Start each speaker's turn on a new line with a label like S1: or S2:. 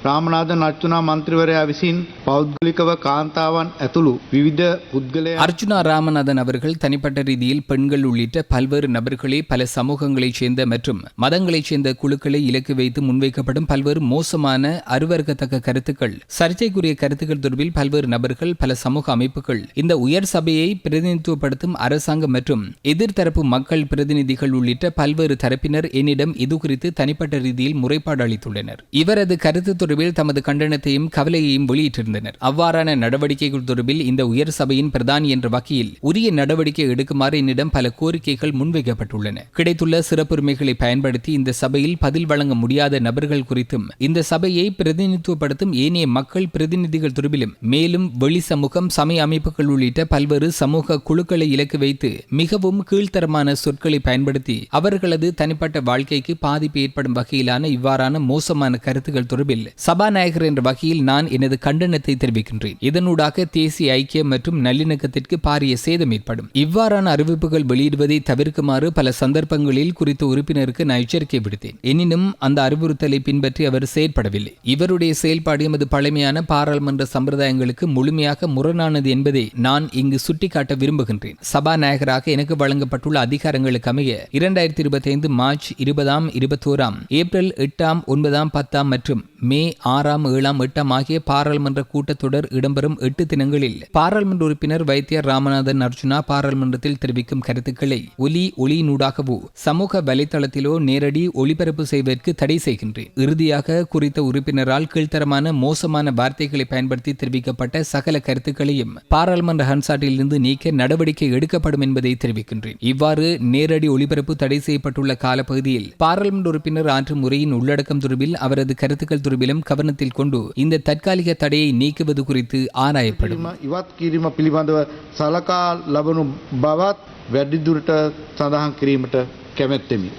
S1: රාමනාද නච්චුනා මන්ත්‍රීවරයා විසින් පෞද්ගලිකව කාන්තාවන් ඇතුළු විවිධ පුද්ගලයන්
S2: அர்ஜுனா ராமநாதன் அவர்கள் தனிப்பட்ட ரீதியில் பெண்கள் உள்ளிட்ட பல்வேறு நபர்களே பல சமூகங்களைச் சேர்ந்த மற்றும் மதங்களைச் சேர்ந்த குழுக்களை இலக்கு வைத்து முன்வைக்கப்படும் பல்வேறு மோசமான அருவருக்கத்தக்க கருத்துக்கள் சர்ச்சைக்குரிய கருத்துக்கள் தொடர்பில் பல்வேறு நபர்கள் பல சமூக அமைப்புகள் இந்த உயர் சபையை பிரதிநிதித்துவப்படுத்தும் அரசாங்கம் மற்றும் எதிர்த்தரப்பு மக்கள் பிரதிநிதிகள் உள்ளிட்ட பல்வேறு தரப்பினர் என்னிடம் இது குறித்து தனிப்பட்ட ரீதியில் முறைப்பாடு அளித்துள்ளனர் இவரது கருத்து தொடர்பில் தமது கண்டனத்தையும் கவலையையும் வெளியிட்டிருந்தனர். அவ்வாறான நடவடிக்கைகள் தொடர்பில் இந்த உயர் சபையின் பிரதானி என்ற வகையில் உரிய நடவடிக்கை எடுக்குமாறு என்னிடம் பல கோரிக்கைகள் முன்வைக்கப்பட்டுள்ளன. கிடைத்துள்ள சிறப்புரிமைகளை பயன்படுத்தி இந்த சபையில் பதில் வழங்க முடியாத நபர்கள் குறித்தும் இந்த சபையை பிரதிநிதித்துவப்படுத்தும் ஏனைய மக்கள் பிரதிநிதிகள் தொடர்பிலும் மேலும் வெளி சமூகம் சமய அமைப்புகள் உள்ளிட்ட பல்வேறு சமூக குழுக்களை இலக்கு வைத்து மிகவும் கீழ்த்தரமான சொற்களை பயன்படுத்தி அவர்களது தனிப்பட்ட வாழ்க்கைக்கு பாதிப்பு ஏற்படும் வகையிலான இவ்வாறான மோசமான கருத்துக்கள் தொடர்பில் சபாநாயகர் என்ற வகையில் நான் எனது கண்டனத்தை தெரிவிக்கின்றேன். இதனூடாக தேசிய ஐக்கியம் மற்றும் நல்லிணக்கத்திற்கு பாரிய சேதம் ஏற்படும். இவ்வாறான அறிவிப்புகள் வெளியிடுவதை தவிர்க்குமாறு பல சந்தர்ப்பங்களில் குறித்த உறுப்பினருக்கு நான் எச்சரிக்கை விடுத்தேன். எனினும் அந்த அறிவுறுத்தலை பின்பற்றி அவர் செயற்படவில்லை. இவருடைய செயல்பாடு எமது பழமையான பாராளுமன்ற சம்பிரதாயங்களுக்கு முழுமையாக முரணானது என்பதை நான் இங்கு சுட்டிக்காட்ட விரும்புகின்றேன். சபாநாயகராக எனக்கு வழங்கப்பட்டுள்ள அதிகாரங்களுக்கு அமைய இரண்டாயிரத்தி இருபத்தி ஐந்து மார்ச் இருபதாம் இருபத்தோராம் ஏப்ரல் எட்டாம் ஒன்பதாம் பத்தாம் மற்றும் மே ஆறாம் ஏழாம் எட்டாம் ஆகிய பாராளுமன்ற கூட்டத்தொடர் இடம்பெறும் எட்டு தினங்களில் பாராளுமன்ற உறுப்பினர் வைத்தியர் ராமநாதன் அர்ஜுனா பாராளுமன்றத்தில் தெரிவிக்கும் கருத்துக்களை ஒலி ஒளியினூடாகவோ சமூக வலைதளத்திலோ நேரடி ஒளிபரப்பு செய்வதற்கு தடை செய்கின்றேன். இறுதியாக குறித்த உறுப்பினரால் கீழ்த்தரமான மோசமான வார்த்தைகளை பயன்படுத்தி தெரிவிக்கப்பட்ட சகல கருத்துக்களையும் பாராளுமன்ற ஹன்சாட்டிலிருந்து நீக்க நடவடிக்கை எடுக்கப்படும் என்பதை தெரிவிக்கின்றேன். இவ்வாறு நேரடி ஒளிபரப்பு தடை செய்யப்பட்டுள்ள காலப்பகுதியில் பாராளுமன்ற உறுப்பினர் ஆற்றும் உரையின் உள்ளடக்கம் தொடர்பில் அவரது கருத்துக்கள் தொடர்பிலும் கவனத்தில் கொண்டு இந்த தற்காலிக தடையை நீக்குவது குறித்து ஆராயப்படும்
S1: කිරීම ඉවත් කිරීම පිළිබඳව සලකා ලබනු බවත් වැඩිදුරට සඳහන් කිරීමට කැමැත්තෙමි.